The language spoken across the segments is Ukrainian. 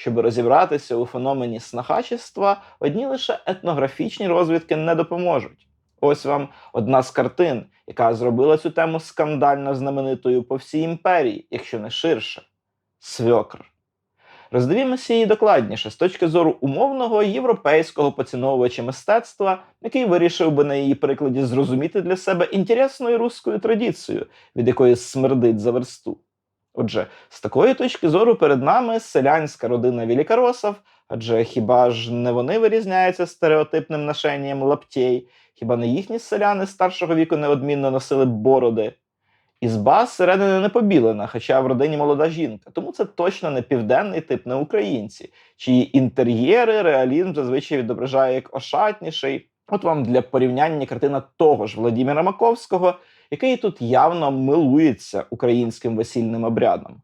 Щоб розібратися у феномені снахачества, одні лише етнографічні розвідки не допоможуть. Ось вам одна з картин, яка зробила цю тему скандально знаменитою по всій імперії, якщо не ширше. Свьокр. Роздивімося її докладніше з точки зору умовного європейського поціновувача мистецтва, який вирішив би на її прикладі зрозуміти для себе інтересною руською традицією, від якої смердить за версту. Отже, з такої точки зору перед нами селянська родина Вілікаросов, адже хіба ж не вони вирізняються стереотипним ношенням лаптєй, хіба не їхні селяни старшого віку неодмінно носили бороди? Ізба зсередини не побілена, хоча в родині молода жінка, тому це точно не південний тип не українці, чиї інтер'єри реалізм зазвичай відображає як ошатніший. От вам для порівняння картина того ж Владіміра Маковського, який тут явно милується українським весільним обрядом.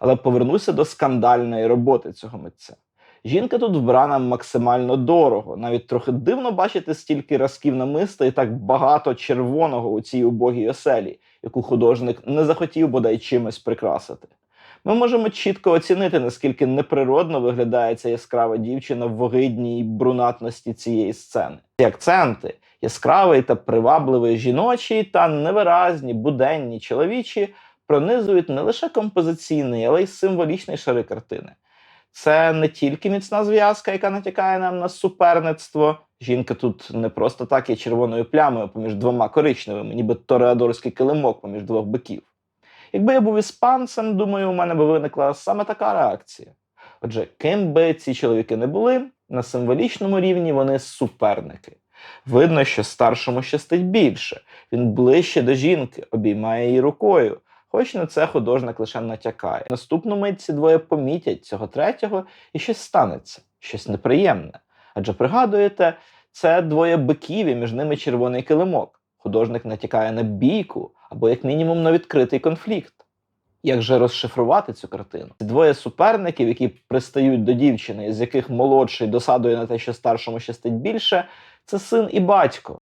Але повернуся до скандальної роботи цього митця. Жінка тут вбрана максимально дорого. Навіть трохи дивно бачити стільки разків намиста і так багато червоного у цій убогій оселі, яку художник не захотів бодай чимось прикрасити. Ми можемо чітко оцінити, наскільки неприродно виглядає ця яскрава дівчина в вогидній брунатності цієї сцени. Ці акценти яскравий та привабливий жіночі та невиразні, буденні чоловічі пронизують не лише композиційний, але й символічний шари картини. Це не тільки міцна зв'язка, яка натякає нам на суперництво. Жінка тут не просто так є червоною плямою поміж двома коричневими, ніби тореадорський килимок поміж двох биків. Якби я був іспанцем, думаю, у мене би виникла саме така реакція. Отже, ким би ці чоловіки не були, на символічному рівні вони суперники. Видно, що старшому щастить більше. Він ближче до жінки, обіймає її рукою. Хоч на це художник лише натякає. Наступну мить ці двоє помітять цього третього, і щось станеться, щось неприємне. Адже пригадуєте, це двоє биків і між ними червоний килимок. Художник натякає на бійку або, як мінімум, на відкритий конфлікт. Як же розшифрувати цю картину? Двоє суперників, які пристають до дівчини, з яких молодший досадує на те, що старшому щастить більше, це син і батько.